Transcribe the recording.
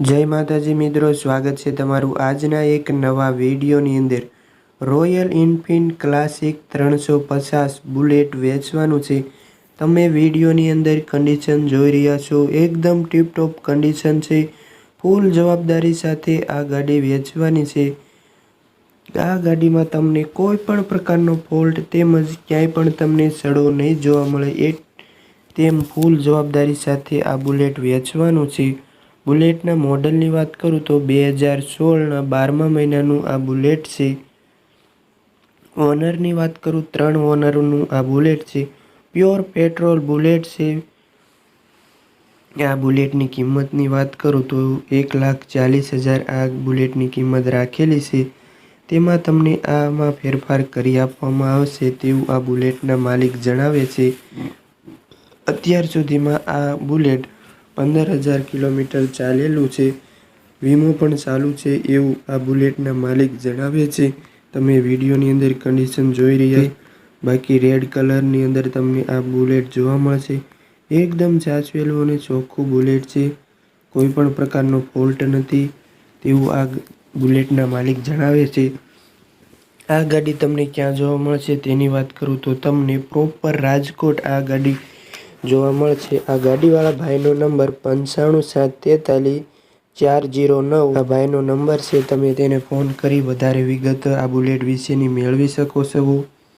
જય માતાજી મિત્રો, સ્વાગત છે તમારું આજના એક નવા વિડીયોની અંદર. રોયલ એનફિલ્ડ ક્લાસિક ત્રણસો પચાસ બુલેટ વેચવાનું છે. તમે વિડીયોની અંદર કન્ડિશન જોઈ રહ્યા છો. એકદમ ટીપટોપ કન્ડિશન છે. ફૂલ જવાબદારી સાથે આ ગાડી વેચવાની છે. આ ગાડીમાં તમને કોઈ પણ પ્રકારનો ફોલ્ટ તેમજ ક્યાંય પણ તમને સડો નહીં જોવા મળે એ તેમ ફૂલ જવાબદારી સાથે આ બુલેટ વેચવાનું છે. બુલેટના મોડલની વાત કરું તો બે હજાર સોળના બારમા મહિનાનું આ બુલેટ છે. ઓનરની વાત કરું, ત્રણ ઓનરનું આ બુલેટ છે. પ્યોર પેટ્રોલ બુલેટ છે. આ બુલેટની કિંમતની વાત કરું તો એક લાખ ચાલીસ હજાર આ બુલેટની કિંમત રાખેલી છે. તેમાં તમને આમાં ફેરફાર કરી આપવામાં આવશે તેવું આ બુલેટના માલિક જણાવે છે. અત્યાર સુધીમાં આ બુલેટ પંદર હજાર કિલોમીટર ચાલેલું છે. વીમો પણ ચાલુ છે એવું આ બુલેટના માલિક જણાવે છે. તમે વિડીયોની અંદર કન્ડિશન જોઈ રહ્યા બાકી રેડ કલરની અંદર તમને આ બુલેટ જોવા મળશે. એકદમ સાચવેલું અને ચોખ્ખું બુલેટ છે. કોઈ પણ પ્રકારનો ફોલ્ટ નથી તેવું આ બુલેટના માલિક જણાવે છે. આ ગાડી તમને ક્યાં જોવા મળશે તેની વાત કરું તો તમને પ્રોપર રાજકોટ આ ગાડી જોવા મળશે. આ ગાડીવાળા ભાઈનો નંબર પંચાણું સાત તેતાલીસ ચાર જીરો નવ. આ ભાઈનો નંબર છે, તમે તેને ફોન કરી વધારે વિગત આ બુલેટ વિશેની મેળવી શકો છો.